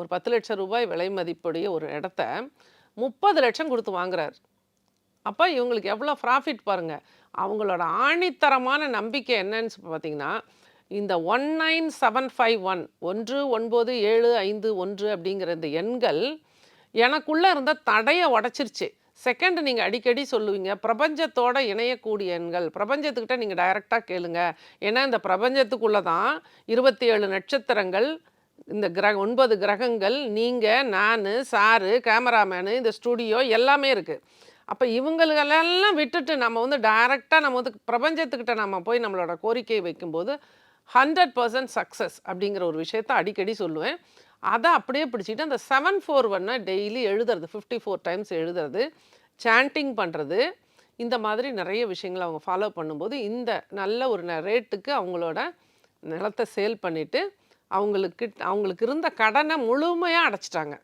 ஒரு பத்து லட்சம் ரூபாய் விலை மதிப்புடைய ஒரு இடத்த முப்பது லட்சம் கொடுத்து வாங்குறாரு. அப்போ இவங்களுக்கு எவ்வளோ ப்ராஃபிட் பாருங்கள் அவங்களோட ஆணித்தரமான நம்பிக்கை என்னன்னு பார்த்தீங்கன்னா இந்த one nine seven five one ஒன்று ஒன்பது ஏழு ஐந்து ஒன்று அப்படிங்கிற இந்த எண்கள் எனக்குள்ளே இருந்த தடையை உடச்சிருச்சு. செகண்ட் நீங்கள் அடிக்கடி சொல்லுவீங்க பிரபஞ்சத்தோட இணையக்கூடிய எண்கள் பிரபஞ்சத்துக்கிட்ட நீங்கள் டைரெக்டாக கேளுங்க. ஏன்னா இந்த பிரபஞ்சத்துக்குள்ளே தான் இருபத்தி ஏழு நட்சத்திரங்கள் இந்த கிரக ஒன்பது கிரகங்கள் நீங்கள் நான் சாரு கேமராமேனு இந்த ஸ்டுடியோ எல்லாமே இருக்குது அப்போ இவங்களெல்லாம் விட்டுட்டு நம்ம வந்து டைரெக்டாக நம்ம வந்து பிரபஞ்சத்துக்கிட்ட நம்ம போய் நம்மளோட கோரிக்கையை வைக்கும்போது ஹண்ட்ரட் பர்சன்ட் சக்ஸஸ் அப்படிங்கிற ஒரு விஷயத்த அடிக்கடி சொல்லுவேன். அதை அப்படியே பிடிச்சிட்டு அந்த செவன் ஃபோர் ஒன்னை டெய்லி எழுதுறது ஃபிஃப்டி ஃபோர் டைம்ஸ் எழுதுறது சாண்டிங் பண்ணுறது இந்த மாதிரி நிறைய விஷயங்களை அவங்க ஃபாலோ பண்ணும்போது இந்த நல்ல ஒரு ரேட்டுக்கு அவங்களோட நிலத்தை சேல் பண்ணிவிட்டு அவங்களுக்கு அவங்களுக்கு இருந்த கடனை முழுமையாக அடைச்சிட்டாங்க.